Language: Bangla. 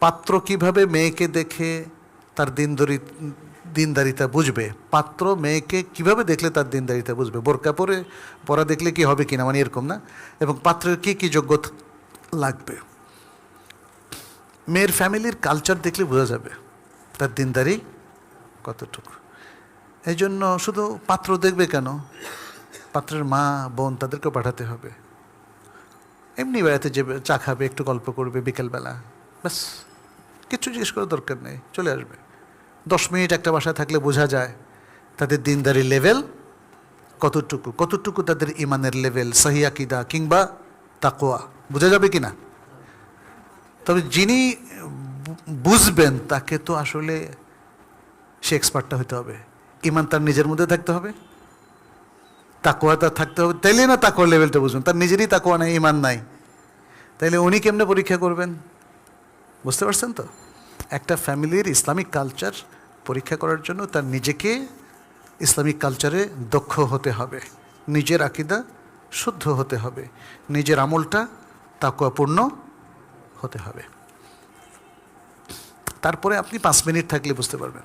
পাত্র কীভাবে মেয়েকে দেখে তার দিনদরি দিনদারিতা বুঝবে? পাত্র মেয়েকে কীভাবে দেখলে তার দিনদারিতা বুঝবে? বোরকা পরে, পরা দেখলে কি হবে কিনা? মানে এরকম না? এবং পাত্রের কি কি যোগ্যতা লাগবে? মেয়ের ফ্যামিলির কালচার দেখলে বোঝা যাবে তার দিনদারি কতটুকু। এই জন্য শুধু পাত্র দেখবে কেন? পাত্রের মা, বোন তাদেরকে পাঠাতে হবে। এমনি বেড়াতে যে চা খাবে, একটু গল্প করবে বিকেলবেলা। ব্যাস কিচ্ছু জিজ্ঞেস করার দরকার নেই, চলে আসবে। দশ মিনিট একটা বাসায় থাকলে বোঝা যায় তাদের দিনদারি লেভেল কতটুকু কতটুকু তাদের ইমানের লেভেল সাহিয়াকিদা কিংবা তাকোয়া বোঝা যাবে কি না তবে যিনি বুঝবেন তাকে তো আসলে সে এক্সপার্টটা হতে হবে। ইমান তার নিজের মধ্যে থাকতে হবে। তাকোয়া তার থাকতে হবে। তাইলে না তাকোয়ার লেভেলটা বুঝবেন। তার নিজেরই তাকোয়া নাই, ইমান নাই। তাইলে উনি কেমনে পরীক্ষা করবেন? বুঝতে পারছেন তো? একটা ফ্যামিলির ইসলামিক কালচার পরীক্ষা করার জন্য তার নিজেকে ইসলামিক কালচারে দক্ষ হতে হবে। নিজের আকিদা শুদ্ধ হতে হবে। নিজের আমলটা তাকুয়াপূর্ণ হতে হবে। তারপরে আপনি পাঁচ মিনিট থাকলে বুঝতে পারবেন।